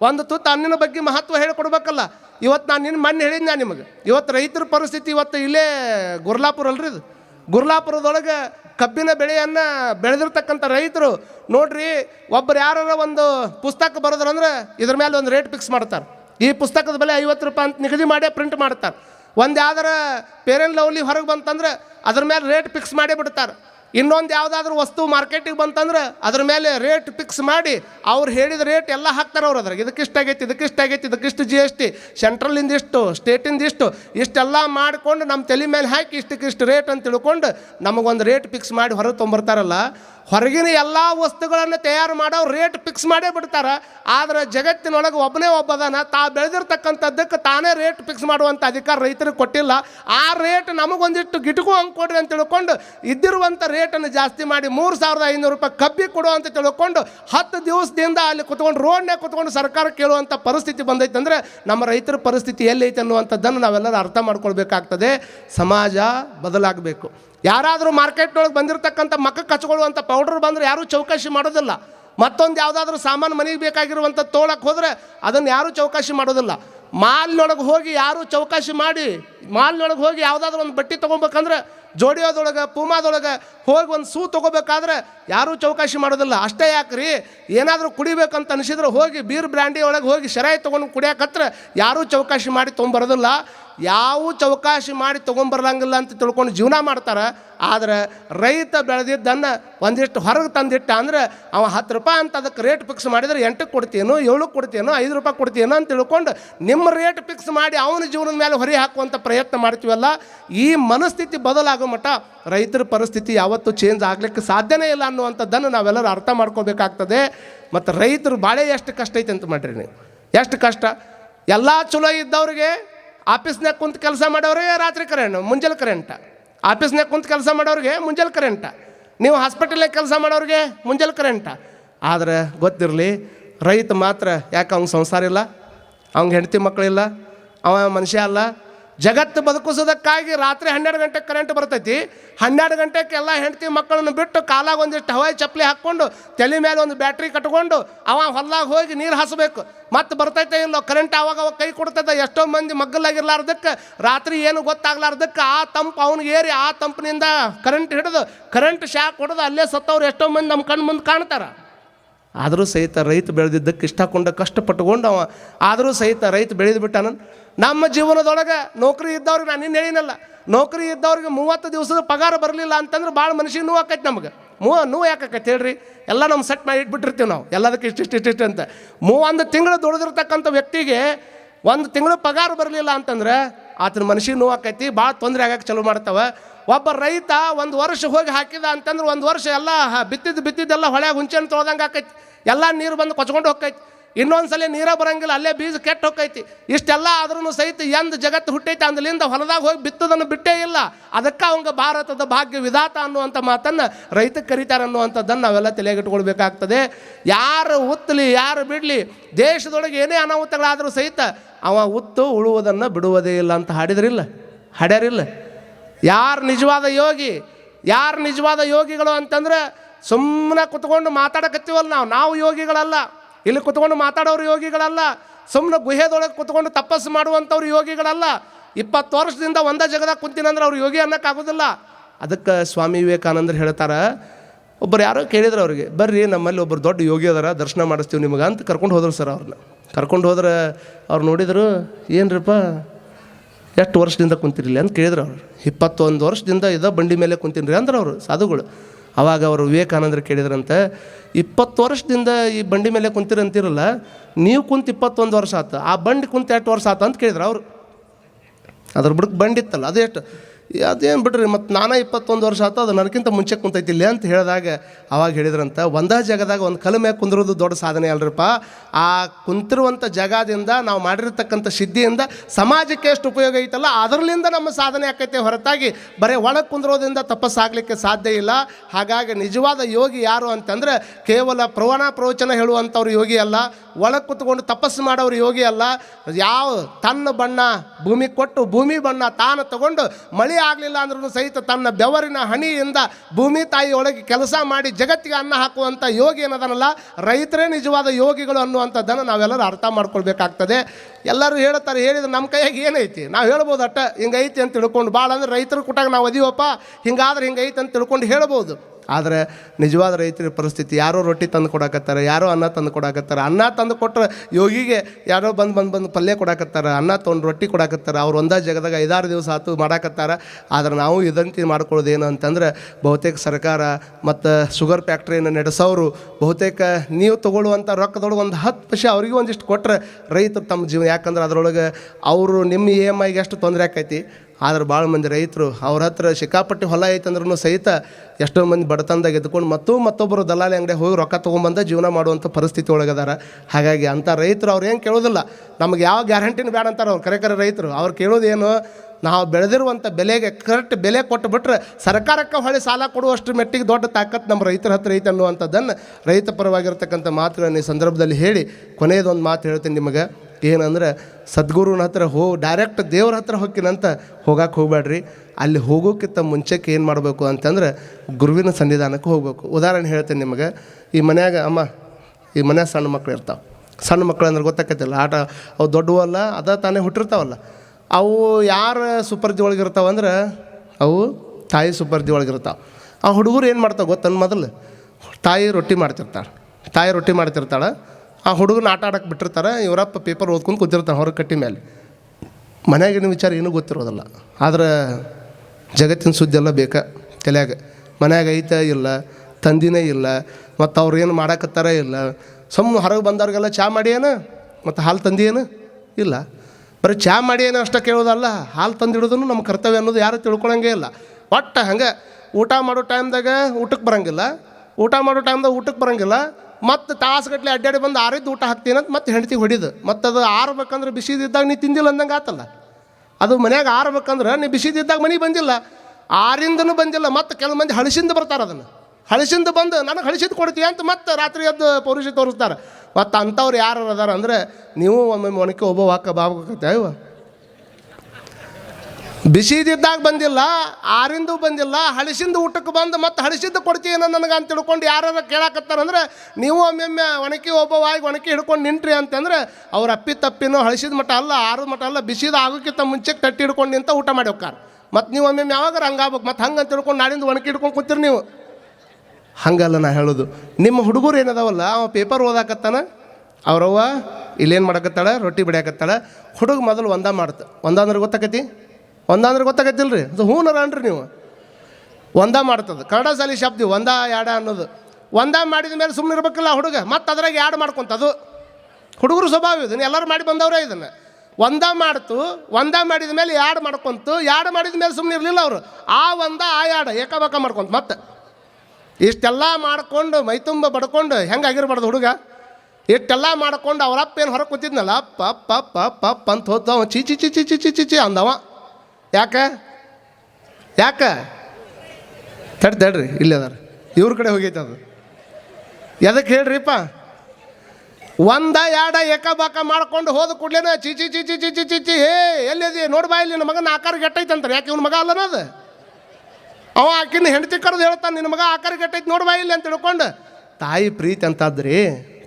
ಒಂದು ತುತ್ತು ಅನ್ನಿನ ಬಗ್ಗೆ ಮಹತ್ವ ಹೇಳಿಕೊಡ್ಬೇಕಲ್ಲ. ಇವತ್ತು ನಾನು ನಿನ್ನ ಮಣ್ಣು ಹೇಳಿದ್ದೆ ನಿಮಗೆ. ಇವತ್ತು ರೈತರ ಪರಿಸ್ಥಿತಿ ಇವತ್ತು ಇಲ್ಲೇ ಗುರ್ಲಾಪುರ ಅಲ್ರಿ ಇದು. ಗುರ್ಲಾಪುರದೊಳಗೆ ಕಬ್ಬಿನ ಬೆಳೆಯನ್ನು ಬೆಳೆದಿರ್ತಕ್ಕಂಥ ರೈತರು ನೋಡ್ರಿ ಒಬ್ಬರು ಯಾರು ಒಂದು ಪುಸ್ತಕ ಬರೋದ್ರಂದ್ರೆ ಇದ್ರ ಮೇಲೆ ಒಂದು ರೇಟ್ ಫಿಕ್ಸ್ ಮಾಡ್ತಾರೆ. ಈ ಪುಸ್ತಕದ ಬೆಲೆ ಐವತ್ತು ರೂಪಾಯಿ ಅಂತ ನಿಗದಿ ಮಾಡೇ ಪ್ರಿಂಟ್ ಮಾಡ್ತಾರೆ. ಒಂದು ಯಾವ್ದಾರ ಪೇರೆನ್ ಲವ್ಲಿ ಹೊರಗೆ ಬಂತಂದ್ರೆ ಅದ್ರ ಮೇಲೆ ರೇಟ್ ಫಿಕ್ಸ್ ಮಾಡೇ ಬಿಡ್ತಾರೆ. ಇನ್ನೊಂದು ಯಾವುದಾದ್ರೂ ವಸ್ತು ಮಾರ್ಕೆಟಿಗೆ ಬಂತಂದ್ರೆ ಅದ್ರ ಮೇಲೆ ರೇಟ್ ಫಿಕ್ಸ್ ಮಾಡಿ ಅವ್ರು ಹೇಳಿದ ರೇಟ್ ಎಲ್ಲ ಹಾಕ್ತಾರೆ ಅವ್ರು ಅದ್ರಾಗ. ಇದಕ್ಕಿಷ್ಟ ಆಗೈತಿ ಇದಕ್ಕಿಷ್ಟ ಜಿ ಎಸ್ ಟಿ ಸೆಂಟ್ರಲಿಂದ ಇಷ್ಟು ಸ್ಟೇಟಿಂದ ಇಷ್ಟು, ಇಷ್ಟೆಲ್ಲ ಮಾಡ್ಕೊಂಡು ನಮ್ಮ ತಲೆ ಮೇಲೆ ಹಾಕಿ ಇಷ್ಟಕ್ಕಿಷ್ಟು ರೇಟ್ ಅಂತ ತಿಳ್ಕೊಂಡು ನಮಗೊಂದು ರೇಟ್ ಫಿಕ್ಸ್ ಮಾಡಿ ಹೊರಗೆ ತೊಂಬರ್ತಾರಲ್ಲ, ಹೊರಗಿನ ಎಲ್ಲ ವಸ್ತುಗಳನ್ನು ತಯಾರು ಮಾಡೋ ರೇಟ್ ಫಿಕ್ಸ್ ಮಾಡೇ ಬಿಡ್ತಾರೆ, ಆದರೆ ಜಗತ್ತಿನೊಳಗೆ ಒಬ್ಬನೇ ಒಬ್ಬದನ ತಾ ಬೆಳೆದಿರ್ತಕ್ಕಂಥದ್ದಕ್ಕೆ ತಾನೇ ರೇಟ್ ಫಿಕ್ಸ್ ಮಾಡುವಂಥ ಅಧಿಕಾರ ರೈತರಿಗೆ ಕೊಟ್ಟಿಲ್ಲ, ಆ ರೇಟ್ ನಮಗೊಂದಿಷ್ಟು ಗಿಟಕು ಹಂಗೆ ಕೊಡ್ರಿ ಅಂತ ತಿಳ್ಕೊಂಡು ಇದ್ದಿರುವಂಥ ರೇಟನ್ನು ಜಾಸ್ತಿ ಮಾಡಿ ಮೂರು ಸಾವಿರದ ಐನೂರು ರೂಪಾಯಿ ಕಬ್ಬಿ ಕೊಡು ಅಂತ ತಿಳ್ಕೊಂಡು ಹತ್ತು ದಿವಸದಿಂದ ಅಲ್ಲಿ ಕುತ್ಕೊಂಡು ರೋಡ್ನಾಗ ಕುತ್ಕೊಂಡು ಸರ್ಕಾರ ಕೇಳುವಂಥ ಪರಿಸ್ಥಿತಿ ಬಂದೈತೆ ಅಂದರೆ ನಮ್ಮ ರೈತರ ಪರಿಸ್ಥಿತಿ ಎಲ್ಲೈತೆ ಅನ್ನುವಂಥದ್ದನ್ನು ನಾವೆಲ್ಲರೂ ಅರ್ಥ ಮಾಡ್ಕೊಳ್ಬೇಕಾಗ್ತದೆ. ಸಮಾಜ ಬದಲಾಗಬೇಕು. ಯಾರಾದರೂ ಮಾರ್ಕೆಟ್ನೊಳಗೆ ಬಂದಿರತಕ್ಕಂಥ ಮಕ್ಕ ಕಚ್ಕೊಳ್ಳುವಂಥ ಪೌಡ್ರ್ ಬಂದರೆ ಯಾರೂ ಚೌಕಾಶಿ ಮಾಡೋದಿಲ್ಲ. ಮತ್ತೊಂದು ಯಾವುದಾದ್ರೂ ಸಾಮಾನು ಮನೆಗೆ ಬೇಕಾಗಿರುವಂಥ ತೋಳಕ್ಕೆ ಹೋದರೆ ಅದನ್ನು ಯಾರೂ ಚೌಕಾಶಿ ಮಾಡೋದಿಲ್ಲ. ಮಾಲ್ನೊಳಗೆ ಹೋಗಿ ಯಾರು ಚೌಕಾಶಿ ಮಾಡಿ, ಮಾಲ್ನೊಳಗೆ ಹೋಗಿ ಯಾವುದಾದ್ರೂ ಒಂದು ಬಟ್ಟೆ ತೊಗೊಬೇಕಂದ್ರೆ ಜೋಡಿಯೋದೊಳಗೆ, ಪೂಮಾದೊಳಗೆ ಹೋಗಿ ಒಂದು ಸೂ ತೊಗೋಬೇಕಾದ್ರೆ ಯಾರೂ ಚೌಕಾಶಿ ಮಾಡೋದಿಲ್ಲ. ಅಷ್ಟೇ ಯಾಕ್ರಿ? ಏನಾದರೂ ಕುಡಿಬೇಕಂತ ಅನಿಸಿದ್ರೆ ಹೋಗಿ ಬೀರ್ ಬ್ರ್ಯಾಂಡಿ ಒಳಗೆ ಹೋಗಿ ಶರಾಯಿ ತೊಗೊಂಡು ಕುಡಿಯೋಕತ್ರ ಯಾರೂ ಚೌಕಾಶಿ ಮಾಡಿ ತೊಗೊಂಬರೋದಿಲ್ಲ ಯಾವ ಚೌಕಾಶಿ ಮಾಡಿ ತೊಗೊಂಬರ್ಲಂಗಿಲ್ಲ ಅಂತ ತಿಳ್ಕೊಂಡು ಜೀವನ ಮಾಡ್ತಾರೆ, ಆದರೆ ರೈತ ಬೆಳೆದಿದ್ದನ್ನು ಒಂದಿಷ್ಟು ಹೊರಗೆ ತಂದಿಟ್ಟ ಅಂದ್ರೆ ಅವ ಹತ್ತು ರೂಪಾಯಿ ಅಂತ ಅದಕ್ಕೆ ರೇಟ್ ಫಿಕ್ಸ್ ಮಾಡಿದರೆ ಎಂಟಕ್ಕೆ ಕೊಡ್ತೀನೋ ಏಳಕ್ಕೆ ಕೊಡ್ತೀನೋ, ಐದು ರೂಪಾಯಿ ಕೊಡ್ತೀನೋ ಅಂತ ತಿಳ್ಕೊಂಡು ನಿಮ್ಮ ರೇಟ್ ಫಿಕ್ಸ್ ಮಾಡಿ ಅವನ ಜೀವನದ ಮೇಲೆ ಹೊರೆ ಹಾಕುವಂಥ ಪ್ರಯತ್ನ ಮಾಡ್ತೀವಲ್ಲ, ಈ ಮನಸ್ಥಿತಿ ಬದಲಾಗೋ ಮಟ್ಟ ರೈತರ ಪರಿಸ್ಥಿತಿ ಯಾವತ್ತೂ ಚೇಂಜ್ ಆಗಲಿಕ್ಕೆ ಸಾಧ್ಯನೇ ಇಲ್ಲ ಅನ್ನುವಂಥದ್ದನ್ನು ನಾವೆಲ್ಲರೂ ಅರ್ಥ ಮಾಡ್ಕೋಬೇಕಾಗ್ತದೆ. ಮತ್ತು ರೈತರು ಭಾಳ ಎಷ್ಟು ಕಷ್ಟ ಐತೆ ಅಂತ ಮಾಡಿರಿ ನೀವು. ಎಷ್ಟು ಕಷ್ಟ? ಎಲ್ಲ ಚಲೋ ಇದ್ದವ್ರಿಗೆ ಆಫೀಸ್ನಾಗ ಕುಂತು ಕೆಲಸ ಮಾಡೋರಿಗೆ ರಾತ್ರಿ ಕರೆಂಟ್ ಮುಂಜಾನೆ ಕರೆಂಟ. ಆಫೀಸ್ನಾಗ ಕುಂತು ಕೆಲಸ ಮಾಡೋರಿಗೆ ಮುಂಜಾನೆ ಕರೆಂಟ. ನೀವು ಹಾಸ್ಪಿಟಲ್ನಾಗ ಕೆಲಸ ಮಾಡೋರಿಗೆ ಮುಂಜಾನೆ ಕರೆಂಟ. ಆದ್ರೆ ಗೊತ್ತಿರಲಿ, ರೈತ ಮಾತ್ರ ಯಾಕೆ ಅವ್ನ ಸಂಸಾರ ಇಲ್ಲ? ಅವ್ನ ಹೆಂಡತಿ ಮಕ್ಕಳಿಲ್ಲ ಅವ ಮನುಷ್ಯ ಅಲ್ಲ? ಜಗತ್ತು ಬದುಕಿಸೋದಕ್ಕಾಗಿ ರಾತ್ರಿ ಹನ್ನೆರಡು ಗಂಟೆಗೆ ಕರೆಂಟ್ ಬರ್ತೈತಿ. ಹನ್ನೆರಡು ಗಂಟೆಗೆ ಎಲ್ಲ ಹೆಂಡತಿ ಮಕ್ಕಳನ್ನು ಬಿಟ್ಟು ಕಾಲಾಗ ಒಂದಿಷ್ಟು ಹವಾಯಿ ಚಪ್ಪಲಿ ಹಾಕ್ಕೊಂಡು ತಲೆ ಮೇಲೆ ಒಂದು ಬ್ಯಾಟ್ರಿ ಕಟ್ಕೊಂಡು ಅವ ಹೊಲ್ದಾಗ ಹೋಗಿ ನೀರು ಹಾಸಬೇಕು. ಮತ್ತೆ ಬರ್ತೈತೆ ಇಲ್ಲೋ ಕರೆಂಟ್ ಅವಾಗ ಅವಾಗ ಕೈ ಕೊಡ್ತೈತೆ. ಎಷ್ಟೋ ಮಂದಿ ಮಗ್ಗಲಾಗಿರ್ಲಾರ್ದಕ್ಕೆ, ರಾತ್ರಿ ಏನು ಗೊತ್ತಾಗ್ಲಾರ್ದಕ್ಕೆ ಆ ತಂಪು ಅವ್ನಿಗೆ ಏರಿ ಆ ತಂಪಿನಿಂದ ಕರೆಂಟ್ ಹಿಡಿದು ಕರೆಂಟ್ ಶಾಕ್ ಹೊಡೆದು ಅಲ್ಲೇ ಸತ್ತವ್ರು ಎಷ್ಟೋ ಮಂದಿ ನಮ್ಮ ಕಣ್ಣು ಮುಂದೆ ಕಾಣ್ತಾರೆ. ಆದರೂ ಸಹಿತ ರೈತ ಬೆಳೆದಿದ್ದಕ್ಕೆ ಇಷ್ಟಕೊಂಡ ಕಷ್ಟಪಟ್ಟುಕೊಂಡು ಅವ, ಆದರೂ ಸಹಿತ ರೈತ ಬೆಳೆದು ನಮ್ಮ ಜೀವನದೊಳಗೆ ನೌಕರಿ ಇದ್ದವ್ರಿಗೆ ನಾನು ನಿನ್ನ ಹೇಳಿನಲ್ಲ. ನೌಕರಿ ಇದ್ದವ್ರಿಗೆ ಮೂವತ್ತು ದಿವಸದ ಪಗಾರ ಬರಲಿಲ್ಲ ಅಂತಂದ್ರೆ ಭಾಳ ಮನುಷ್ಯ ನೋವು ಆಕೈತೆ ನಮಗೆ. ಮೂವ ನೋವು ಯಾಕಾಕೈತೆ ಹೇಳ್ರಿ? ಎಲ್ಲ ನಮ್ಮ ಸೆಟ್ ಮಾಡಿ ಇಟ್ಬಿಟ್ಟಿರ್ತೀವಿ ನಾವು. ಎಲ್ಲದಕ್ಕೆ ಇಷ್ಟಿಷ್ಟು ಇಷ್ಟಿಷ್ಟು ಅಂತ. ಮೂವೊಂದು ತಿಂಗಳು ದುಡಿದಿರ್ತಕ್ಕಂಥ ವ್ಯಕ್ತಿಗೆ ಒಂದು ತಿಂಗಳು ಪಗಾರ ಬರಲಿಲ್ಲ ಅಂತಂದ್ರೆ ಆತನ ಮನಸ್ಸಿಗೆ ನೋವು ಆಕೈತಿ ಭಾಳ ತೊಂದರೆ ಆಗಕ್ಕೆ ಚಲೋ ಮಾಡ್ತಾವೆ. ಒಬ್ಬ ರೈತ ಒಂದು ವರ್ಷ ಹೋಗಿ ಹಾಕಿದ ಅಂತಂದ್ರೆ ಒಂದು ವರ್ಷ ಎಲ್ಲ ಬಿತ್ತಿದ್ದು ಬಿತ್ತಿದ್ದೆಲ್ಲ ಹೊಳೆ ಹುಂಚೆನ ತೊಳ್ದಂಗೆ ಆಕೈತಿ ಎಲ್ಲ ನೀರು ಬಂದು ಕೊಚ್ಕೊಂಡು ಹೋಗ್ತೈತಿ. ಇನ್ನೊಂದು ಸಲ ನೀರ ಬರಂಗಿಲ್ಲ, ಅಲ್ಲೇ ಬೀಜ ಕೆಟ್ಟು ಹೋಗೈತಿ ಇಷ್ಟೆಲ್ಲ ಆದ್ರೂ ಸಹಿತ ಎಂದ ಜಗತ್ತು ಹುಟ್ಟೈತಿ ಅಂದಲಿಂದ ಹೊಲದಾಗ ಹೋಗಿ ಬಿತ್ತದನ್ನು ಬಿಟ್ಟೇ ಇಲ್ಲ. ಅದಕ್ಕೆ ಅವಂಗ ಭಾರತದ ಭಾಗ್ಯ ವಿಧಾತ ಅನ್ನುವಂಥ ಮಾತನ್ನು ರೈತ ಕರೀತಾರೆ ಅನ್ನುವಂಥದ್ದನ್ನು ನಾವೆಲ್ಲ ತಲೆಗಿಟ್ಕೊಳ್ಬೇಕಾಗ್ತದೆ ಯಾರು ಉತ್ತಲಿ ಯಾರು ಬಿಡಲಿ, ದೇಶದೊಳಗೆ ಏನೇ ಅನಾಹುತಗಳಾದರೂ ಸಹಿತ ಅವ ಉತ್ತು ಉಳುವುದನ್ನು ಬಿಡುವುದೇ ಇಲ್ಲ ಅಂತ ಹಾಡಿದ್ರಿಲ್ಲ? ಹಾಡ್ಯಾರಿಲ್ಲ? ಯಾರು ನಿಜವಾದ ಯೋಗಿ, ಯಾರು ನಿಜವಾದ ಯೋಗಿಗಳು ಅಂತಂದ್ರೆ ಸುಮ್ಮನೆ ಕುತ್ಕೊಂಡು ಮಾತಾಡಕತ್ತೀವಲ್ಲ ನಾವು? ನಾವು ಯೋಗಿಗಳಲ್ಲ. ಇಲ್ಲಿ ಕುತ್ಕೊಂಡು ಮಾತಾಡೋರು ಯೋಗಿಗಳಲ್ಲ. ಸುಮ್ಮನೆ ಗುಹೆದೊಳಗೆ ಕುತ್ಕೊಂಡು ತಪಸ್ಸು ಮಾಡುವಂಥವ್ರು ಯೋಗಿಗಳಲ್ಲ. ಇಪ್ಪತ್ತು ವರ್ಷದಿಂದ ಒಂದೇ ಜಗದಾಗ ಕುಂತೀನಂದ್ರೆ ಅವ್ರು ಯೋಗಿ ಅನ್ನೋಕ್ಕಾಗೋದಿಲ್ಲ. ಅದಕ್ಕೆ ಸ್ವಾಮಿ ವಿವೇಕಾನಂದರು ಹೇಳ್ತಾರೆ, ಒಬ್ಬರು ಯಾರೋ ಕೇಳಿದ್ರು ಅವ್ರಿಗೆ, ಬರ್ರಿ ನಮ್ಮಲ್ಲಿ ಒಬ್ಬರು ದೊಡ್ಡ ಯೋಗಿ ಅದರ, ದರ್ಶನ ಮಾಡಿಸ್ತೀವಿ ನಿಮಗೆ ಅಂತ ಕರ್ಕೊಂಡು ಹೋದ್ರು ಸರ್ ಅವ್ರನ್ನ. ಕರ್ಕೊಂಡು ಹೋದ್ರೆ ಅವ್ರು ನೋಡಿದ್ರು, ಏನ್ರಪ್ಪ, ಎಷ್ಟು ವರ್ಷದಿಂದ ಕುಂತಿರಲಿ? ಅಂತ ಕೇಳಿದ್ರು ಅವ್ರು. ಇಪ್ಪತ್ತೊಂದು ವರ್ಷದಿಂದ ಇದ ಬಂಡಿ ಮೇಲೆ ಕುಂತೀನಿ ರೀ ಅಂದ್ರೆ ಅವರು, ಸಾಧುಗಳು. ಅವಾಗ ಅವರು ವಿವೇಕಾನಂದರು ಕೇಳಿದ್ರಂತೆ, ಇಪ್ಪತ್ತು ವರ್ಷದಿಂದ ಈ ಬಂಡಿ ಮೇಲೆ ಕುಂತಿರ ಅಂತಿರಲ್ಲ ನೀವು ಕುಂತು ಇಪ್ಪತ್ತೊಂದು ವರ್ಷ ಆತು, ಆ ಬಂಡಿ ಕುಂತು ಎಷ್ಟು ವರ್ಷ ಆತ ಅಂತ ಕೇಳಿದ್ರು ಅವರು. ಅದ್ರ ಬುಡಕ್ಕೆ ಬಂಡಿತ್ತಲ್ಲ ಅದು ಎಷ್ಟು ಅದೇನು ಬಿಡ್ರಿ, ಮತ್ತು ನಾನೇ ಇಪ್ಪತ್ತೊಂದು ವರ್ಷ ಆಯ್ತು ಅದು ನನಗಿಂತ ಮುಂಚೆ ಕುಂತೈತಿ ಇಲ್ಲಿ ಅಂತ ಹೇಳಿದಾಗ ಅವಾಗ ಹೇಳಿದ್ರಂತ, ಒಂದೇ ಜಾಗದಾಗ ಒಂದು ಕಲ ಮ್ಯಾಗ ಕುಂದಿರೋದು ದೊಡ್ಡ ಸಾಧನೆ ಅಲ್ರಿಪ್ಪ. ಆ ಕುಂತಿರುವಂಥ ಜಾಗದಿಂದ ನಾವು ಮಾಡಿರ್ತಕ್ಕಂಥ ಸಿದ್ಧಿಯಿಂದ ಸಮಾಜಕ್ಕೆ ಎಷ್ಟು ಉಪಯೋಗ ಐತಲ್ಲ, ಅದರಲ್ಲಿಂದ ನಮ್ಮ ಸಾಧನೆ ಆಕೈತೆ ಹೊರತಾಗಿ ಬರೀ ಒಳಗೆ ಕುಂದಿರೋದ್ರಿಂದ ತಪಸ್ಸಾಗಲಿಕ್ಕೆ ಸಾಧ್ಯ ಇಲ್ಲ. ಹಾಗಾಗಿ ನಿಜವಾದ ಯೋಗಿ ಯಾರು ಅಂತಂದ್ರೆ ಕೇವಲ ಪ್ರವಣ ಪ್ರವಚನ ಹೇಳುವಂಥವ್ರು ಯೋಗಿ ಅಲ್ಲ, ಒಳಗೆ ಕುತ್ಕೊಂಡು ತಪಸ್ಸು ಮಾಡೋರು ಯೋಗಿ ಅಲ್ಲ. ಯಾವ ತನ್ನ ಬಣ್ಣ ಭೂಮಿ ಕೊಟ್ಟು ಭೂಮಿ ಬಣ್ಣ ತಾನು ತಗೊಂಡು ಮಳೆ ಆಗಲಿಲ್ಲ ಅಂದ್ರೂ ಸಹಿತ ತನ್ನ ಬೆವರಿನ ಹಣಿಯಿಂದ ಭೂಮಿ ತಾಯಿಯೊಳಗೆ ಕೆಲಸ ಮಾಡಿ ಜಗತ್ತಿಗೆ ಅನ್ನ ಹಾಕುವಂಥ ಯೋಗಿ ಏನದನಲ್ಲ? ರೈತರೇ ನಿಜವಾದ ಯೋಗಿಗಳು ಅನ್ನುವಂಥದ್ದನ್ನು ನಾವೆಲ್ಲರೂ ಅರ್ಥ ಮಾಡ್ಕೊಳ್ಬೇಕಾಗ್ತದೆ. ಎಲ್ಲರೂ ಹೇಳ್ತಾರೆ ಹೇಳಿದ್ರೆ ನಮ್ಮ ಕೈಯಾಗ ಏನೈತಿ? ನಾವು ಹೇಳ್ಬೋದು ಅಟ್ಟ, ಹಿಂಗೈತಿ ಅಂತ ತಿಳ್ಕೊಂಡು ಭಾಳ ಅಂದ್ರೆ ರೈತರ ಕುಟಾಗ ನಾವು ಅದೀವಪ್ಪ, ಹಿಂಗಾದ್ರೆ ಹಿಂಗೈತಿ ಅಂತ ತಿಳ್ಕೊಂಡು ಹೇಳ್ಬೋದು. ಆದರೆ ನಿಜವಾದ ರೈತರ ಪರಿಸ್ಥಿತಿ, ಯಾರೋ ರೊಟ್ಟಿ ತಂದು ಕೊಡಕತ್ತಾರೆ, ಯಾರೋ ಅನ್ನ ತಂದು ಕೊಡಕತ್ತಾರೆ. ಅನ್ನ ತಂದು ಕೊಟ್ಟರೆ ಯೋಗಿಗೆ ಯಾರೋ ಬಂದು ಬಂದು ಬಂದು ಪಲ್ಯ ಕೊಡಕತ್ತಾರೆ, ಅನ್ನ ತೊಗೊಂಡು ರೊಟ್ಟಿ ಕೊಡಕತ್ತಾರೆ, ಅವ್ರು ಒಂದೇ ಜಗದಾಗ ಐದಾರು ದಿವಸ ಆತು ಮಾಡಾಕತ್ತಾರೆ. ಆದರೆ ನಾವು ಇದಂತಿ ಮಾಡ್ಕೊಳ್ಳೋದು ಏನು ಅಂತಂದ್ರೆ ಬಹುತೇಕ ಸರ್ಕಾರ ಮತ್ತು ಶುಗರ್ ಫ್ಯಾಕ್ಟ್ರಿಯನ್ನು ನಡೆಸೋರು ಬಹುತೇಕ ನೀವು ತೊಗೊಳ್ಳುವಂಥ ರೊಕ್ಕದೊಳಗೆ ಒಂದು ಹತ್ತು ಪೈಸೆ ಅವ್ರಿಗೆ ಒಂದಿಷ್ಟು ಕೊಟ್ಟರೆ ರೈತರು ತಮ್ಮ ಜೀವನ. ಯಾಕಂದ್ರೆ ಅದರೊಳಗೆ ಅವರು ನಿಮ್ಮ ಇ ಎಂ ಐಗೆ ಎಷ್ಟು ತೊಂದರೆ ಆಕೈತಿ ಆದ್ರೆ ಭಾಳ ಮಂದಿ ರೈತರು ಅವ್ರ ಹತ್ರ ಸಿಕ್ಕಾಪಟ್ಟಿ ಹೊಲ ಐತಂದ್ರೂ ಸಹಿತ ಎಷ್ಟೋ ಮಂದಿ ಬಡತನದಾಗ ಎದ್ಕೊಂಡು ಮತ್ತು ಮತ್ತೊಬ್ಬರು ದಲ್ಲಾಳಿ ಅಂಗಡಿ ಹೋಗಿ ರೊಕ್ಕ ತೊಗೊಂಬಂದ ಜೀವನ ಮಾಡುವಂಥ ಪರಿಸ್ಥಿತಿ ಒಳಗದಾರ. ಹಾಗಾಗಿ ಅಂಥ ರೈತರು ಅವ್ರು ಏನು ಕೇಳೋದಿಲ್ಲ. ನಮಗೆ ಯಾವ ಗ್ಯಾರಂಟಿನೂ ಬೇಡ ಅಂತಾರೆ ಅವ್ರು ಕರೆ ಕರೆ ರೈತರು. ಅವ್ರು ಕೇಳೋದೇನು, ನಾವು ಬೆಳೆದಿರುವಂಥ ಬೆಲೆಗೆ ಕರೆಕ್ಟ್ ಬೆಲೆ ಕೊಟ್ಟು ಬಿಟ್ರೆ ಸರ್ಕಾರಕ್ಕೆ ಹೊಳೆ ಸಾಲ ಕೊಡುವಷ್ಟು ಮೆಟ್ಟಿಗೆ ದೊಡ್ಡ ತಾಕತ್ತು ನಮ್ಮ ರೈತರ ಹತ್ರ ಐತೆ ಅನ್ನುವಂಥದ್ದನ್ನು ರೈತ ಪರವಾಗಿರ್ತಕ್ಕಂಥ ಮಾತುಗಳನ್ನು ಈ ಸಂದರ್ಭದಲ್ಲಿ ಹೇಳಿ ಕೊನೆಯದೊಂದು ಮಾತು ಹೇಳ್ತೀನಿ ನಿಮಗೆ. ಏನಂದ್ರೆ, ಸದ್ಗುರುನ ಹತ್ರ ಹೋ ಡೈರೆಕ್ಟ್ ದೇವ್ರ ಹತ್ರ ಹೋಗ್ತೀನಂತ ಹೋಗಕ್ಕೆ ಹೋಗ್ಬೇಡ್ರಿ ಅಲ್ಲಿ ಹೋಗೋಕ್ಕಿಂತ ಮುಂಚೆಕ್ಕೆ ಏನು ಮಾಡಬೇಕು ಅಂತಂದ್ರೆ, ಗುರುವಿನ ಸನ್ನಿಧಾನಕ್ಕೆ ಹೋಗಬೇಕು. ಉದಾಹರಣೆ ಹೇಳ್ತೇನೆ ನಿಮಗೆ, ಈ ಮನ್ಯಾಗ ಅಮ್ಮ, ಈ ಮನ್ಯಾಗ ಸಣ್ಣ ಮಕ್ಳು ಇರ್ತಾವೆ. ಸಣ್ಣ ಮಕ್ಳು ಅಂದ್ರೆ ಗೊತ್ತಾಕೈತಿಲ್ಲ, ಆಟ ಅವು ದೊಡ್ಡವು ಅಲ್ಲ ಅದ ತಾನೇ ಹುಟ್ಟಿರ್ತಾವಲ್ಲ. ಅವು ಯಾರ ಸುಪರ್ದಿ ಒಳಗಿರ್ತಾವ ಅಂದ್ರೆ, ಅವು ತಾಯಿ ಸುಪರ್ದಿ ಒಳಗಿರ್ತಾವೆ ಆ ಹುಡುಗರು ಏನು ಮಾಡ್ತಾವೆ ಗೊತ್ತನ್ ಮೊದಲು ತಾಯಿ ರೊಟ್ಟಿ ಮಾಡ್ತಿರ್ತಾಳೆ. ತಾಯಿ ರೊಟ್ಟಿ ಮಾಡ್ತಿರ್ತಾಳೆ. ಆ ಹುಡುಗನ ಆಟ ಆಡಕ್ಕೆ ಬಿಟ್ಟಿರ್ತಾರೆ, ಇವರಪ್ಪ ಪೇಪರ್ ಓದ್ಕೊಂಡು ಕೂತಿರ್ತಾನೆ ಹೊರಗೆ ಕಟ್ಟಿ ಮೇಲೆ. ಮನೆಯಾಗಿನ ವಿಚಾರ ಏನೂ ಗೊತ್ತಿರೋದಿಲ್ಲ. ಆದ್ರೆ ಜಗತ್ತಿನ ಸುದ್ದಿ ಎಲ್ಲ ಬೇಕಾ? ತಲೆಯಾಗ. ಮನ್ಯಾಗ ಐತೆ ಇಲ್ಲ, ತಂದಿನೇ ಇಲ್ಲ, ಮತ್ತು ಅವ್ರು ಏನು ಮಾಡಾಕತ್ತಾರ ಇಲ್ಲ. ಸುಮ್ಮನೆ ಹೊರಗೆ ಬಂದವ್ರಿಗೆಲ್ಲ ಚಾ ಮಾಡಿ ಏನು? ಮತ್ತು ಹಾಲು ತಂದಿ ಏನು? ಇಲ್ಲ. ಬರೀ ಚಾ ಮಾಡಿ ಏನು ಅಷ್ಟೇ ಕೇಳೋದಲ್ಲ, ಹಾಲು ತಂದಿಡೋದನ್ನು ನಮ್ಮ ಕರ್ತವ್ಯ ಅನ್ನೋದು ಯಾರು ತಿಳ್ಕೊಳಂಗೇ ಇಲ್ಲ. ಒಟ್ಟು ಹಂಗೆ ಊಟ ಮಾಡೋ ಟೈಮ್ದಾಗ ಊಟಕ್ಕೆ ಬರೋಂಗಿಲ್ಲ, ಊಟ ಮಾಡೋ ಟೈಮ್ದಾಗ ಊಟಕ್ಕೆ ಬರಂಗಿಲ್ಲ ಮತ್ತು ತಾಸುಗಟ್ಟಲೆ ಅಡ್ಡಾಡಿ ಬಂದು ಆರಿದ್ದು ಊಟ ಹಾಕ್ತೀನಿ ಅಂತ ಮತ್ತೆ ಹೆಂಡತಿ ಹೊಡಿದು. ಮತ್ತು ಅದು ಆರ್ಬೇಕಂದ್ರೆ ಬಿಸಿದಿದ್ದಾಗ ನೀ ತಿಂದಿಲ್ಲ ಅಂದಂಗೆ ಆತಲ್ಲ. ಅದು ಮನ್ಯಾಗ ಆರ್ಬೇಕಂದ್ರೆ ನೀ ಬಿಸಿದಿದ್ದಾಗ ಮನೆಗೆ ಬಂದಿಲ್ಲ. ಆರಿಂದನೂ ಬಂದಿಲ್ಲ, ಮತ್ತು ಕೆಲವು ಮಂದಿ ಹಳಸಿಂದ ಬರ್ತಾರೆ ಅದನ್ನು. ಹಳಸಿಂದ ಬಂದು ನನಗೆ ಹಳಸಿದ್ದು ಕೊಡ್ತೀವಿ ಅಂತ ಮತ್ತೆ ರಾತ್ರಿ ಎದ್ದು ಪೌರುಷ ತೋರಿಸ್ತಾರೆ. ಮತ್ತು ಅಂಥವ್ರು ಯಾರು ಅದಾರ ಅಂದರೆ, ನೀವು ಒಮ್ಮೊಮ್ಮೆ ಒಣಕೆ ಒಬ್ಬ ವಾಕ ಬಾಬಕತ್ತೆ ಇವ ಬಿಸಿದಿದ್ದಾಗ ಬಂದಿಲ್ಲ, ಆರಿಂದು ಬಂದಿಲ್ಲ, ಹಳಸಿಂದ ಊಟಕ್ಕೆ ಬಂದು ಮತ್ತೆ ಹಳಸಿದ್ದು ಕೊಡ್ತೀನ ನನಗೆ ಅಂತ ತಿಳ್ಕೊಂಡು ಯಾರು ಕೇಳಾಕತ್ತಾರಂದ್ರೆ ನೀವು ಒಮ್ಮೆಮ್ಮೆ ಒಣಕಿ ಒಬ್ಬವಾಗಿ ಒಣಕಿ ಹಿಡ್ಕೊಂಡು ನಿಂಟ್ರಿ ಅಂತಂದ್ರೆ ಅವ್ರ ಅಪ್ಪಿ ತಪ್ಪಿನೋ ಹಳಸಿದ ಮಠ ಅಲ್ಲ, ಆರದ ಮಠ ಅಲ್ಲ, ಬಿಸಿದ ಆಗೋಕ್ಕಿಂತ ಮುಂಚೆ ತಟ್ಟಿ ಹಿಡ್ಕೊಂಡು ನಿಂತ ಊಟ ಮಾಡಿ ಹೋಗ್ಕಾರ ಮತ್ತು ನೀವು ಒಮ್ಮೊಮ್ಮೆ ಯಾವಾಗ ಹಂಗಾಗ್ಬೇಕು ಮತ್ತು ಹಂಗೆ ಅಂತ ತಿಳ್ಕೊಂಡು ನಾಳಿಂದ ಒಣಕಿ ಹಿಡ್ಕೊಂಡು ಕೂತಿರಿ ನೀವು. ಹಂಗಲ್ಲ ನಾ ಹೇಳೋದು. ನಿಮ್ಮ ಹುಡುಗರು ಏನದಾವಲ್ಲ, ಅವ ಪೇಪರ್ ಓದಾಕತ್ತಾನ? ಅವ್ರವ್ವ ಇಲ್ಲೇನು ಮಾಡಕತ್ತಾಳೆ, ರೊಟ್ಟಿ ಬಡಿಯಾಕತ್ತಾಳೆ ಹುಡುಗ ಮೊದಲು ಒಂದ ಮಾಡ್ತ, ಒಂದ ಅಂದ್ರೆ ಗೊತ್ತಾಕತಿ? ಒಂದ ಅಂದ್ರೆ ಗೊತ್ತಾಕತ್ತಿಲ್ಲ ರೀ ಅದು ಹೂನರ ಅನ್ರಿ ನೀವು. ಒಂದ ಮಾಡ್ತದೆ. ಕನ್ನಡ ಸಾಲಿ ಶಬ್ದ ಒಂದ ಯಾಡ ಅನ್ನೋದು. ಒಂದ ಮಾಡಿದ ಮೇಲೆ ಸುಮ್ಮನೆ ಇರ್ಬೇಕಲ್ಲ ಹುಡುಗ. ಮತ್ತು ಅದ್ರಾಗ ಯಾಡ್ ಮಾಡ್ಕೊಂತದು. ಹುಡುಗರು ಸ್ವಭಾವ ಇದನ್ನು. ಎಲ್ಲರೂ ಮಾಡಿ ಬಂದವರೇ ಇದನ್ನು. ಒಂದ ಮಾಡ್ತು, ಒಂದ ಮಾಡಿದ ಮೇಲೆ ಯಾಡ್ ಮಾಡ್ಕೊಂತು ಯಾಡ್ ಮಾಡಿದ ಮೇಲೆ ಸುಮ್ಮನೆ ಇರಲಿಲ್ಲ ಅವರು. ಆ ಒಂದ, ಆ ಯಾಡ ಏಕಬಕ ಮಾಡ್ಕೊಂತ ಮತ್ತೆ. ಇಷ್ಟೆಲ್ಲ ಮಾಡ್ಕೊಂಡು ಮೈತುಂಬ ಬಡ್ಕೊಂಡು ಹೆಂಗೆ ಆಗಿರ್ಬಾರ್ದು ಹುಡುಗ? ಇಷ್ಟೆಲ್ಲ ಮಾಡ್ಕೊಂಡು ಅವರಪ್ಪ ಏನು ಹೊರಗೆ ಕೂತಿದ್ನಲ್ಲ ಅಪ್ಪ ಅಪ್ಪ ಅಪ್ಪ ಅಪ್ಪ ಅಪ್ಪ ಅಂತ ಹೋದವ. ಚಿ ಚಿ ಚಿ ಚಿ ಚಿ ಚಿ ಚಿ ಚಿ ಅಂದವ. ಯಾಕೆ? ಯಾಕೆ? ತಡ್ರಿ ತಡ್ರಿ, ಇಲ್ಲಿ ಅದಾರ. ಇವ್ರ ಕಡೆ ಹೋಗೈತೆ ಅದು. ಎದಕ್ಕೆ ಹೇಳ್ರಿಪ್ಪ? ಒಂದ, ಎರಡ ಏಕ ಬಾಕ ಮಾಡ್ಕೊಂಡು ಹೋದ ಕೂಡ್ಲೇನ ಚೀಚಿ ಚೀಚಿ ಚೀಚಿ ಚೀಚಿ ಹೇ, ಎಲ್ಲಿದಿ? ನೋಡ್ಬಾ ಇಲ್ಲಿ ನಿನ್ನ ಮಗನ ಆಕಾರ ಗೆಟ್ಟೈತಂತಾರೆ ಯಾಕೆ ಇವ್ನ ಮಗ ಅಲ್ಲನ ಅದು? ಅವ ಆಕಿನ ಹೆಂಡತಿ ಕರೆದು ಹೇಳ್ತಾನೆ ನಿನ್ನ ಮಗ ಆಕಾರ ಗೆಟ್ಟೈತೆ ನೋಡ್ಬಾ ಇಲ್ಲಿ ಅಂತ ತಿಳ್ಕೊಂಡು. ತಾಯಿ ಪ್ರೀತಿ ಅಂತದ್ರಿ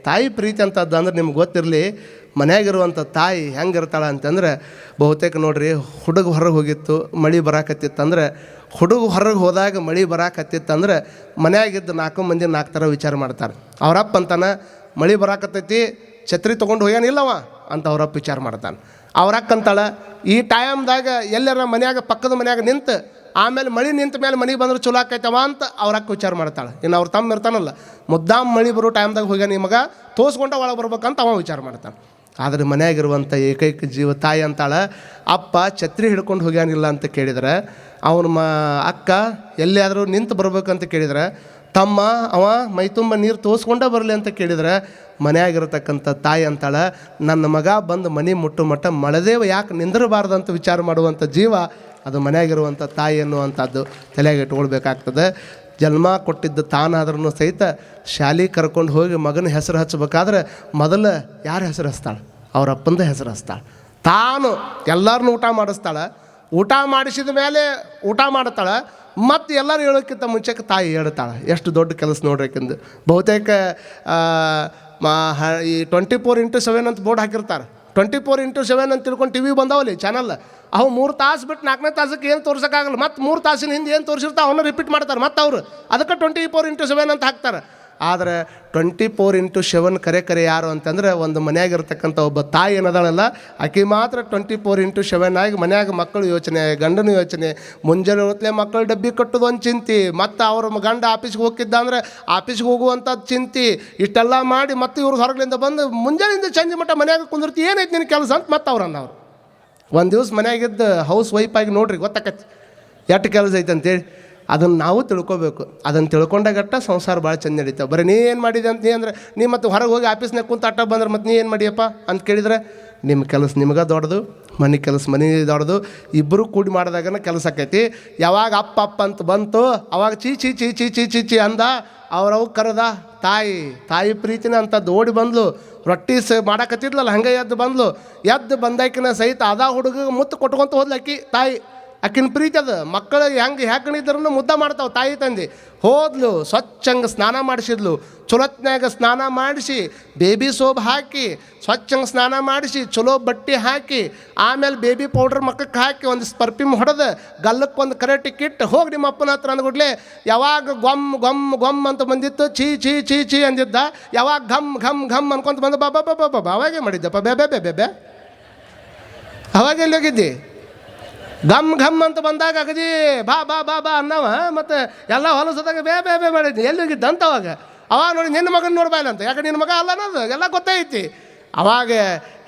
ತಾಯಿ ಪ್ರೀತಿ ಅಂತದ್ದು ಅಂದ್ರೆ ನಿಮ್ಗೆ ಗೊತ್ತಿರಲಿ ಮನ್ಯಾಗಿರುವಂಥ ತಾಯಿ ಹೆಂಗಿರ್ತಾಳೆ ಅಂತಂದ್ರೆ, ಬಹುತೇಕ ನೋಡ್ರಿ ಹುಡುಗ ಹೊರಗೆ ಹೋಗಿತ್ತು, ಮಳೆ ಬರಾಕತ್ತಿತ್ತಂದ್ರೆ, ಹುಡುಗ ಹೊರಗೆ ಹೋದಾಗ ಮಳೆ ಬರಾಕತ್ತಿತ್ತಂದ್ರೆ, ಮನೆಯಾಗಿದ್ದ ನಾಲ್ಕು ಮಂದಿ ನಾಲ್ಕು ಥರ ವಿಚಾರ ಮಾಡ್ತಾರೆ. ಅವರಪ್ಪ ಅಂತಾನೆ, ಮಳೆ ಬರಾಕತ್ತೈತಿ, ಛತ್ರಿ ತೊಗೊಂಡು ಹೋಗ್ಯಾನಿಲ್ಲವ ಅಂತ ಅವರಪ್ಪ ವಿಚಾರ ಮಾಡ್ತಾನೆ. ಅವ್ರಕ್ಕ ಅಂತಾಳೆ, ಈ ಟೈಮ್ದಾಗ ಎಲ್ಲರ ಮನ್ಯಾಗ ಪಕ್ಕದ ಮನ್ಯಾಗ ನಿಂತು, ಆಮೇಲೆ ಮಳೆ ನಿಂತ ಮೇಲೆ ಮನೆಗೆ ಬಂದ್ರೆ ಚಲೋ ಆಕೈತವ? ಅಂತ ಅವ್ರಕ್ಕ ವಿಚಾರ ಮಾಡ್ತಾಳೆ. ಇನ್ನು ಅವ್ರ ತಮ್ಮ ಇರ್ತಾನಲ್ಲ, ಮುದ್ದಾಮ್ ಮಳೆ ಬರೋ ಟೈಮ್ದಾಗ ಹೋಗ್ಯಾನ ಈ ಮಗ, ತೋಸ್ಕೊಂಡ ಒಳಗೆ ಬರ್ಬೇಕಂತ ಅವ ವಿಚಾರ ಮಾಡ್ತಾನೆ. ಆದರೆ ಮನೆಯಾಗಿರುವಂಥ ಏಕೈಕ ಜೀವ ತಾಯಿ ಅಂತಾಳೆ, ಅಪ್ಪ, ಛತ್ರಿ ಹಿಡ್ಕೊಂಡು ಹೋಗ್ಯಾನಿಲ್ಲ ಅಂತ ಕೇಳಿದರೆ, ಅವನ ಮ, ಅಕ್ಕ ಎಲ್ಲಿಯಾದರೂ ನಿಂತು ಬರ್ಬೇಕಂತ ಕೇಳಿದರೆ, ತಮ್ಮ, ಅವ ಮೈತುಂಬ ನೀರು ತೋಸ್ಕೊಂಡೇ ಬರಲಿ ಅಂತ ಕೇಳಿದರೆ, ಮನೆಯಾಗಿರತಕ್ಕಂಥ ತಾಯಿ ಅಂತಾಳೆ, ನನ್ನ ಮಗ ಬಂದು ಮನೆ ಮುಟ್ಟು ಮಟ್ಟ ಮಳೆದೇವ ಯಾಕೆ ನಿಂದಿರಬಾರ್ದು ಅಂತ ವಿಚಾರ ಮಾಡುವಂಥ ಜೀವ ಅದು ಮನೆಯಾಗಿರುವಂಥ ತಾಯಿ ಅನ್ನುವಂಥದ್ದು ತಲೆಗೆ ಇಟ್ಕೊಳ್ಬೇಕಾಗ್ತದೆ. ಜನ್ಮ ಕೊಟ್ಟಿದ್ದ ತಾನಾದ್ರೂ ಸಹಿತ ಶಾಲೆ ಕರ್ಕೊಂಡು ಹೋಗಿ ಮಗನ ಹೆಸರು ಹಚ್ಚಬೇಕಾದ್ರೆ ಮೊದಲು ಯಾರ ಹೆಸರು ಹಚ್ತಾಳೆ? ಅವ್ರ ಅಪ್ಪಂದ ಹೆಸರು ಹಚ್ತಾಳೆ. ತಾನು ಎಲ್ಲರನ್ನೂ ಊಟ ಮಾಡಿಸ್ತಾಳೆ. ಊಟ ಮಾಡಿಸಿದ ಮೇಲೆ ಊಟ ಮಾಡ್ತಾಳೆ. ಮತ್ತು ಎಲ್ಲರೂ ಹೇಳೋಕ್ಕಿಂತ ಮುಂಚೆಗೆ ತಾಯಿ ಹೇಳ್ತಾಳೆ. ಎಷ್ಟು ದೊಡ್ಡ ಕೆಲಸ ನೋಡ್ರಿಕ್ಕಿಂದು ಬಹುತೇಕ ಮಾ ಈ ಟ್ವೆಂಟಿ ಫೋರ್ ಇಂಟು ಸೆವೆನ್ ಅಂತ ಬೋರ್ಡ್ ಹಾಕಿರ್ತಾರೆ. ಟ್ವೆಂಟಿ ಫೋರ್ ಇಂಟು ಸೆವೆನ್ ಅಂತ ತಿಳ್ಕೊಂಡು ಟಿ ವಿ ಬಂದಾವಲ್ಲಿ ಚಾನಲ್ ಅವು ಮೂರು ತಾಸು ಬಿಟ್ಟು ನಾಲ್ಕನೇ ತಾಸಕ್ಕೆ ಏನು ತೋರ್ಸೋಕ್ಕಾಗಲ್ಲ. ಮತ್ತು ಮೂರು ತಾಸಿನ ಹಿಂದೆ ಏನು ತೋರಿಸಿರ್ತಾವೆ ಅವನ್ನ ರಿಪೀಟ್ ಮಾಡ್ತಾರೆ ಮತ್ತು ಅವರು. ಅದಕ್ಕೆ ಟ್ವೆಂಟಿ ಫೋರ್ ಇಂಟು ಸೆವೆನ್ ಅಂತ ಹಾಕ್ತಾರೆ. ಆದರೆ ಟ್ವೆಂಟಿ ಫೋರ್ ಇಂಟು ಸೆವೆನ್ ಕರೆ ಕರೆ ಯಾರು ಅಂತಂದ್ರೆ ಒಂದು ಮನೆಯಾಗಿರ್ತಕ್ಕಂಥ ಒಬ್ಬ ತಾಯಿ ಏನದಾಳಲ್ಲ ಆಕೆ ಮಾತ್ರ ಟ್ವೆಂಟಿ ಫೋರ್ ಇಂಟು ಸೆವೆನ್ ಆಗಿ ಮನೆಯಾಗ ಮಕ್ಕಳು ಯೋಚನೆ, ಗಂಡನ ಯೋಚನೆ ಮುಂಜಾನೆ ಹೊತ್ತಲೆ ಮಕ್ಕಳು ಡಬ್ಬಿ ಕಟ್ಟೋದು ಒಂದು ಚಿಂತೆ, ಮತ್ತು ಅವ್ರ ಗಂಡ ಆಫೀಸ್ಗೆ ಹೋಗಿದ್ದ ಅಂದರೆ ಆಫೀಸ್ಗೆ ಹೋಗುವಂಥದ್ದು ಚಿಂತೆ, ಇಷ್ಟೆಲ್ಲ ಮಾಡಿ ಮತ್ತೆ ಇವ್ರು ಹೊರಗಿಂದ ಬಂದು ಮುಂಜಾನೆಯಿಂದ ಸಂಜೆ ಮಟ್ಟ ಮನ್ಯಾಗ ಕುಂದಿರ್ತಿ, ಏನೈತೆ ನಿನ್ನ ಕೆಲಸ? ಅಂತ ಮತ್ತೆ ಅವ್ರು ಅವರು ಒಂದು ದಿವ್ಸ ಮನೆಯಾಗಿದ್ದು ಹೌಸ್ ವೈಫ್ ಆಗಿ ನೋಡ್ರಿ, ಗೊತ್ತಾಕತ್ತೆ, ಎಷ್ಟು ಕೆಲಸ ಐತೆ ಅಂತೇಳಿ ಅದನ್ನು ನಾವು ತಿಳ್ಕೊಬೇಕು. ಅದನ್ನು ತಿಳ್ಕೊಂಡಾಗಟ್ಟ ಸಂಸಾರ ಭಾಳ ಚೆಂದ ನಡೀತಾವೆ. ಬರೀ ನೀ ಏನು ಮಾಡಿದೆ ಅಂತ ನೀ ಅಂದ್ರೆ, ನೀ ಮತ್ತು ಹೊರಗೆ ಹೋಗಿ ಆಫೀಸ್ನಾಗ ಕುಂತ ಅಟ್ಟ ಬಂದ್ರೆ ಮತ್ತೆ ನೀ ಏನು ಮಾಡಿಯಪ್ಪ ಅಂತ ಕೇಳಿದ್ರೆ ನಿಮ್ಮ ಕೆಲಸ ನಿಮ್ಗೆ ದೊಡ್ಡದು, ಮನೆ ಕೆಲಸ ಮನೆ ದೊಡ್ಡದು ಇಬ್ಬರು ಕೂಡಿ ಮಾಡಿದಾಗನ ಕೆಲಸ ಆಕೈತಿ. ಯಾವಾಗ ಅಪ್ಪ ಅಪ್ಪ ಅಂತ ಬಂತು, ಅವಾಗ ಚೀ ಚೀ ಚೀ ಚೀ ಚೀ ಚೀ ಚೀ ಅಂದ ಅವ್ರವ್ ಕರೆದ, ತಾಯಿ ತಾಯಿ ಪ್ರೀತಿನ ಅಂತ ಓಡಿ ಬಂದ್ಲು. ರೊಟ್ಟಿ ಸ ಮಾಡಕತ್ತಿದ್ಲಲ್ಲ, ಹಂಗೆ ಎದ್ದು ಬಂದ್ಲು. ಎದ್ದು ಬಂದಾಕಿನ ಸಹಿತ ಅದ ಹುಡುಗ ಮುತ್ತು ಕೊಟ್ಕೊಂತ ಹೋದ್ಲಕ್ಕಿ ತಾಯಿ ಆಕಿನ ಪ್ರೀತಿ ಅದು. ಮಕ್ಕಳು ಹೆಂಗೆ ಹ್ಯಾಕಣಿದ್ರೂ ಮುದ್ದ ಮಾಡ್ತಾವೆ ತಾಯಿ ತಂದೆ. ಹೋದ್ಲು, ಸ್ವಚ್ಛಂಗೆ ಸ್ನಾನ ಮಾಡಿಸಿದ್ಲು. ಚಲೋತ್ನಾಗ ಸ್ನಾನ ಮಾಡಿಸಿ, ಬೇಬಿ ಸೋಪ್ ಹಾಕಿ, ಸ್ವಚ್ಛಂಗೆ ಸ್ನಾನ ಮಾಡಿಸಿ, ಚಲೋ ಬಟ್ಟೆ ಹಾಕಿ, ಆಮೇಲೆ ಬೇಬಿ ಪೌಡ್ರ್ ಮಕ್ಕಕ್ಕೆ ಹಾಕಿ ಒಂದು ಪರ್ಫ್ಯೂಮ್ ಹೊಡೆದು ಗಲ್ಲಕ್ಕೆ ಒಂದು ಕರೆಟ್ಟಿ ಕಿಟ್ಟು ಹೋಗಿ ನಿಮ್ಮ ಅಪ್ಪನ ಹತ್ರ ಅಂದ್ಬಿಡ್ಲೆ ಯಾವಾಗ ಗೊಮ್ ಗೊಮ್ ಗೊಮ್ ಅಂತ ಬಂದಿತ್ತು, ಛೀ ಛೀ ಛೀ ಛೀ ಅಂದಿದ್ದ, ಯಾವಾಗ ಘಮ್ ಘಮ್ ಘಮ್ ಅನ್ಕೊಂತ ಬಂದ ಬಾಬಾ ಬಾಬಾ ಬಾಬಾ ಅವಾಗೇ ಮಾಡಿದ್ದಪ್ಪ ಬೇ ಬೇ ಬೇ ಬೇ ಬೇ ಅವಾಗ ಎಲ್ಲಿ ಹೋಗಿದ್ದಿ? ಗಮ್ ಘಮ್ ಅಂತ ಬಂದಾಗ ಅಗದಿ ಬಾ ಬಾ ಬಾ ಬಾ ಅನ್ನವ ಮತ್ತು ಎಲ್ಲ ಹೊಲಸದಾಗ ಬೇ ಬೇ ಬೇ ಮಾಡಿದ್ನಿ. ಎಲ್ಲಿ ಹೋಗಿದ್ದ ಅಂತ ಅವಾಗ? ಅವಾಗ ನೋಡಿ ನಿನ್ನ ಮಗನ ನೋಡ್ಬಾಯ್ಲಂತ ಯಾಕೆ ನಿನ್ನ ಮಗ ಅಲ್ಲ ಅನ್ನೋದು? ಎಲ್ಲ ಗೊತ್ತೈತಿ ಅವಾಗ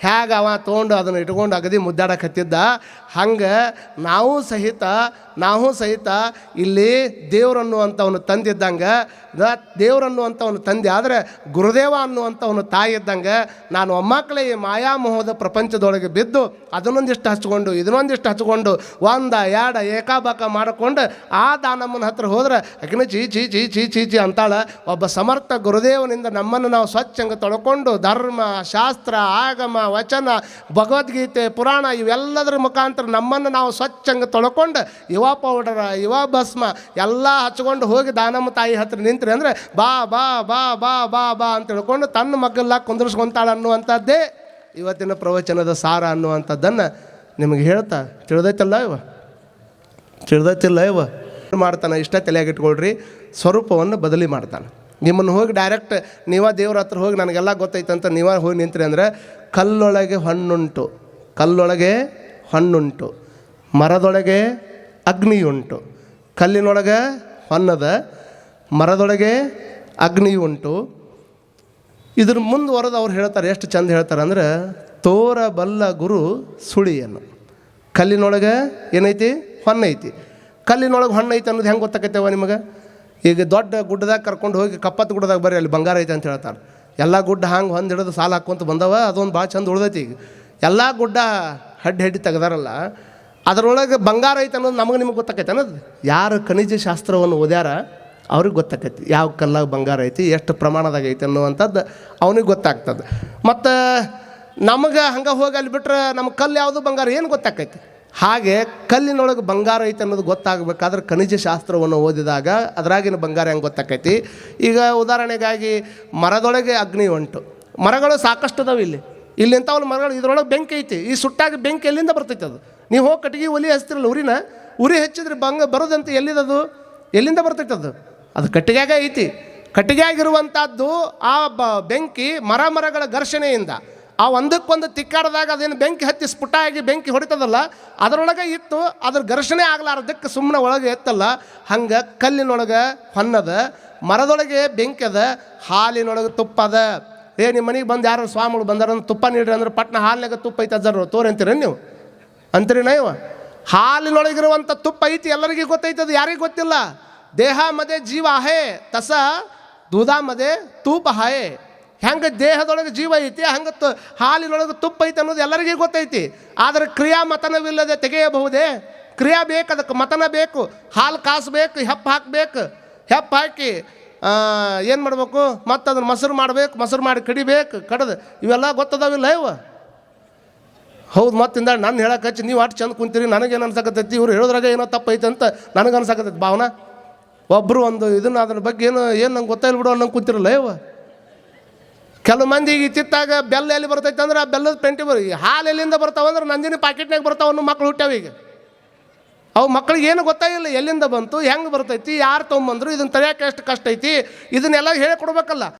ಹೇಗೆ ಅವ ತೊಗೊಂಡು ಅದನ್ನು ಇಟ್ಕೊಂಡು ಅಗದಿ ಮುದ್ದಾಡಕತ್ತಿದ್ದ. ಹಂಗೆ ನಾವು ಸಹಿತ ನಾವು ಸಹಿತ ಇಲ್ಲಿ ದೇವರನ್ನುವಂಥವನು ತಂದಿದ್ದಂಗೆ ದೇವರನ್ನುವಂಥವನು ತಂದೆ ಆದರೆ ಗುರುದೇವ ಅನ್ನುವಂಥವನು ತಾಯಿ ಇದ್ದಂಗೆ ನಾನು ಒಮ್ಮಕ್ಕಳೇ ಈ ಮಾಯಾಮೋಹದ ಪ್ರಪಂಚದೊಳಗೆ ಬಿದ್ದು ಅದನ್ನೊಂದಿಷ್ಟು ಹಚ್ಕೊಂಡು, ಇದನ್ನೊಂದಿಷ್ಟು ಹಚ್ಕೊಂಡು, ಒಂದ, ಎರಡ ಏಕಾಬಾಕ ಮಾಡಿಕೊಂಡು ಆ ದಾನಮ್ಮನ ಹತ್ರ ಹೋದ್ರೆ ಅಕಿನ ಚೀ ಚೀ ಚೀ ಚೀ ಚೀ ಚೀ ಅಂತಾಳೆ. ಒಬ್ಬ ಸಮರ್ಥ ಗುರುದೇವನಿಂದ ನಮ್ಮನ್ನು ನಾವು ಸ್ವಚ್ಛಂಗೆ ತೊಳ್ಕೊಂಡು ಧರ್ಮ, ಶಾಸ್ತ್ರ, ಆಗಮ ವಚನ, ಭಗವದ್ಗೀತೆ, ಪುರಾಣ ಇವೆಲ್ಲದರ ಮುಖಾಂತರ ನಮ್ಮನ್ನು ನಾವು ಸ್ವಚ್ಛಂಗ ತೊಳ್ಕೊಂಡು ಯುವ ಪೌಡರ, ಯುವ ಭಸ್ಮ ಎಲ್ಲ ಹಚ್ಕೊಂಡು ಹೋಗಿ ದಾನಮ್ಮ ತಾಯಿ ಹತ್ರ ನಿಂತ್ರಿ ಅಂದರೆ ಬಾ ಬಾ ಬಾ ಬಾ ಬಾ ಬಾ ಅಂತ ಹೇಳ್ಕೊಂಡು ತನ್ನ ಮಗ್ಗಲ್ಲ ಕುಂದರ್ಸ್ಕೊಂತಾಳ ಅನ್ನುವಂಥದ್ದೇ ಇವತ್ತಿನ ಪ್ರವಚನದ ಸಾರ ಅನ್ನುವಂಥದ್ದನ್ನು ನಿಮಗೆ ಹೇಳ್ತಾ, ತಿಳಿದೈತಲ್ಲ ಇವ? ತಿಳಿದೈತಿಲ್ಲ ಇವ? ಮಾಡ್ತಾನೆ, ಇಷ್ಟ ತಲೆಯಾಗಿಟ್ಕೊಳ್ರಿ, ಸ್ವರೂಪವನ್ನು ಬದಲಿ ಮಾಡ್ತಾನೆ. ನಿಮ್ಮನ್ನು ಹೋಗಿ ಡೈರೆಕ್ಟ್ ನೀವ ದೇವ್ರ ಹತ್ರ ಹೋಗಿ ನನಗೆಲ್ಲ ಗೊತ್ತೈತೆ ಅಂತ ನೀವ ಹೋಗಿ ನಿಂತ್ರಿ ಅಂದರೆ ಕಲ್ಲೊಳಗೆ ಹಣ್ಣುಂಟು. ಕಲ್ಲೊಳಗೆ ಹಣ್ಣುಂಟು. ಮರದೊಳಗೆ ಅಗ್ನಿ ಉಂಟು ಕಲ್ಲಿನೊಳಗೆ ಹೊನ್ನದ ಮರದೊಳಗೆ ಅಗ್ನಿ ಉಂಟು ಇದ್ರ ಮುಂದುವರೆದು ಅವ್ರು ಹೇಳ್ತಾರೆ, ಎಷ್ಟು ಚಂದ ಹೇಳ್ತಾರೆ ಅಂದ್ರೆ ತೋರಬಲ್ಲ ಗುರು ಸುಳಿಯನ್ನು ಕಲ್ಲಿನೊಳಗೆ ಏನೈತಿ? ಹೊನ್ನೈತಿ ಕಲ್ಲಿನೊಳಗೆ ಹಣ್ಣು ಐತಿ ಅನ್ನೋದು ಹೆಂಗೆ ಗೊತ್ತಾಕೈತವ ನಿಮಗೆ? ಈಗ ದೊಡ್ಡ ಗುಡ್ಡದಾಗ ಕರ್ಕೊಂಡು ಹೋಗಿ ಕಪ್ಪತ್ತು ಗುಡ್ಡದಾಗ ಬರ್ರಿ, ಅಲ್ಲಿ ಬಂಗಾರ ಐತೆ ಅಂತ ಹೇಳ್ತಾರೆ. ಎಲ್ಲ ಗುಡ್ಡ ಹಂಗೆ ಹೊಂದು ಹಿಡಿದು ಸಾಲ ಹಾಕ್ಕೊಂತ ಬಂದವ, ಅದೊಂದು ಭಾಳ ಚಂದ ಉಳ್ದೈತಿ ಈಗ. ಎಲ್ಲ ಗುಡ್ಡ ಹಡ್ಡಿ ಹಡ್ಡಿ ತೆಗ್ದಾರಲ್ಲ, ಅದರೊಳಗೆ ಬಂಗಾರ ಐತೆ ಅನ್ನೋದು ನಮಗೆ ನಿಮಗೆ ಗೊತ್ತಾಕೈತೆ ಅನ್ನೋದು? ಯಾರು ಖನಿಜ ಶಾಸ್ತ್ರವನ್ನು ಓದ್ಯಾರ, ಅವ್ರಿಗೆ ಗೊತ್ತಾಕೈತಿ. ಯಾವ ಕಲ್ಲಾಗ ಬಂಗಾರ ಐತಿ, ಎಷ್ಟು ಪ್ರಮಾಣದಾಗ ಐತಿ ಅನ್ನುವಂಥದ್ದು ಅವನಿಗೆ ಗೊತ್ತಾಗ್ತದೆ. ಮತ್ತು ನಮಗೆ ಹಂಗೆ ಹೋಗಿ ಅಲ್ಲಿ ಬಿಟ್ರೆ ನಮ್ಮ ಕಲ್ಲು ಯಾವುದು ಬಂಗಾರ, ಏನು ಗೊತ್ತಾಕೈತಿ? ಹಾಗೆ ಕಲ್ಲಿನೊಳಗೆ ಬಂಗಾರ ಐತೆ ಅನ್ನೋದು ಗೊತ್ತಾಗಬೇಕಾದ್ರೆ ಖನಿಜ ಶಾಸ್ತ್ರವನ್ನು ಓದಿದಾಗ ಅದರಾಗಿನ ಬಂಗಾರ ಹೆಂಗೆ ಗೊತ್ತಾಕೈತಿ? ಈಗ ಉದಾಹರಣೆಗಾಗಿ ಮರದೊಳಗೆ ಅಗ್ನಿ ಉಂಟು. ಮರಗಳು ಸಾಕಷ್ಟು ಅದಾವೆ ಇಲ್ಲಿ. ಇಲ್ಲಿ ಇಂಥವಲ್ಲ ಮರಗಳು, ಇದರೊಳಗೆ ಬೆಂಕಿ ಐತಿ. ಈ ಸುಟ್ಟಾಗಿ ಬೆಂಕಿ ಎಲ್ಲಿಂದ ಬರ್ತೈತೆ ಅದು? ನೀವು ಹೋಗಿ ಕಟ್ಟಿಗೆ ಒಲಿ ಹಚ್ತಿರಲ್ಲ ಉರಿನ? ಉರಿ ಹಚ್ಚಿದ್ರೆ ಬಂಗ ಬರೋದಂತ ಎಲ್ಲಿದದು ಎಲ್ಲಿಂದ ಬರ್ತೈತೆ ಅದು? ಅದು ಕಟ್ಟಿಗೆಯಾಗ ಐತಿ. ಕಟ್ಟಿಗೆಯಾಗಿರುವಂಥದ್ದು ಆ ಬೆಂಕಿ ಮರ ಮರಗಳ ಘರ್ಷಣೆಯಿಂದ. ಆ ಒಂದಕ್ಕೊಂದು ತಿಕ್ಕಾಡ್ದಾಗ ಅದೇನು ಬೆಂಕಿ ಹತ್ತಿ ಸ್ಫುಟ ಆಗಿ ಬೆಂಕಿ ಹೊಡಿತದಲ್ಲ, ಅದರೊಳಗೆ ಇತ್ತು, ಅದ್ರ ಘರ್ಷಣೆ ಆಗ್ಲಾರ್ದಕ್ಕೆ ಸುಮ್ಮನೆ ಒಳಗೆ ಎತ್ತಲ್ಲ, ಹಂಗೆ ಕಲ್ಲಿನೊಳಗೆ ಹೊನ್ನದ, ಮರದೊಳಗೆ ಬೆಂಕಿ ಅದ ಹಾಲಿನೊಳಗೆ ತುಪ್ಪ ಅದ ಏ ನಿಮ್ಮ ಮನೆಗೆ ಬಂದು ಯಾರು ಸ್ವಾಮಿಗಳು ಬಂದಾರ ತುಪ್ಪ ನೀಡ್ರಿ ಅಂದ್ರೆ ಪಟ್ನ ಹಾಲಿನಾಗ ತುಪ್ಪ ಐತೆ ಅಜ್ಜರು ತೋರಿ ನೀವು? ಅಂತೀರಿ ನೈವ? ಹಾಲಿನೊಳಗಿರುವಂಥ ತುಪ್ಪ ಐತಿ, ಎಲ್ಲರಿಗೂ ಗೊತ್ತೈತದು ಯಾರಿಗೂ ಗೊತ್ತಿಲ್ಲ. ದೇಹ ಮದೆ ಜೀವ ಹೇ, ತಸ ದೂಧಾಮದೆ ತೂಪ ಹಾಯೆ ಹೆಂಗೆ ದೇಹದೊಳಗೆ ಜೀವ ಐತಿ, ಹಂಗೆ ತು, ಹಾಲಿನೊಳಗೆ ತುಪ್ಪ ಐತಿ ಅನ್ನೋದು ಎಲ್ಲರಿಗೂ ಗೊತ್ತೈತಿ. ಆದರೆ ಕ್ರಿಯಾ ಮತನವಿಲ್ಲದೆ ತೆಗೆಯಬಹುದೇ? ಕ್ರಿಯಾ ಬೇಕು, ಅದಕ್ಕೆ ಮತನ ಬೇಕು. ಹಾಲು ಕಾಸಬೇಕು ಹೆಪ್ಪು ಹಾಕಬೇಕು. ಹೆಪ್ಪ ಹಾಕಿ ಏನು ಮಾಡಬೇಕು? ಮತ್ತು ಅದನ್ನು ಮೊಸರು ಮಾಡಬೇಕು, ಮೊಸರು ಮಾಡಿ ಕಡಿಬೇಕು, ಕಡ್ದು. ಇವೆಲ್ಲ ಗೊತ್ತದಾವಿಲ್ಲ ಇವ? ಹೌದು ಮತ್ತಿಂದ ನಾನು ಹೇಳಕ್ಕೆ ಹಚ್ಚಿ, ನೀವು ಅಷ್ಟು ಚಂದ ಕುಂತೀರಿ ನನಗೇನು ಅನ್ಸಕತ್ತೈತಿ? ಇವ್ರು ಹೇಳೋದ್ರಾಗ ಏನೋ ತಪ್ಪೈತೆ ಅಂತ ನನಗೆ ಅನ್ಸಕತ್ತೈತಿ ಭಾವನಾ. ಒಬ್ಬರು ಒಂದು ಇದನ್ನು ಅದ್ರ ಬಗ್ಗೆ ಏನು ಏನು ನಂಗೆ ಗೊತ್ತಾಯಿಲ್ಲ ಬಿಡು ನಂಗೆ ಕುಂತಿರಲ್ಲ ಇವ? ಕೆಲವು ಮಂದಿಗೆ ಇತ್ತಿತ್ತಾಗ ಬೆಲ್ಲ ಎಲ್ಲಿ ಬರ್ತೈತೆ ಅಂದ್ರೆ ಆ ಬೆಲ್ಲದ ಪೆಂಟಿ ಬರ್ ಹಾಲು ಎಲ್ಲಿಂದ ಬರ್ತಾವ ಅಂದ್ರೆ ನಂದಿನಿ ಪಾಕೆಟ್ನಾಗ ಬರ್ತಾವ ಅನ್ನೋ ಮಕ್ಳು ಹುಟ್ಟಾವ ಈಗ. ಅವು ಮಕ್ಳಿಗೆ ಏನು ಗೊತ್ತಾಗಿಲ್ಲ ಎಲ್ಲಿಂದ ಬಂತು, ಹೆಂಗೆ ಬರ್ತೈತಿ, ಯಾರು ತೊಗೊಂಬಂದ್ರು ಇದನ್ನ ತಡೆಯೋಕೆ ಎಷ್ಟು ಕಷ್ಟ ಐತಿ, ಇದನ್ನೆಲ್ಲ ಹೇಳ್ಕೊಡ್ಬೇಕಲ್ಲ.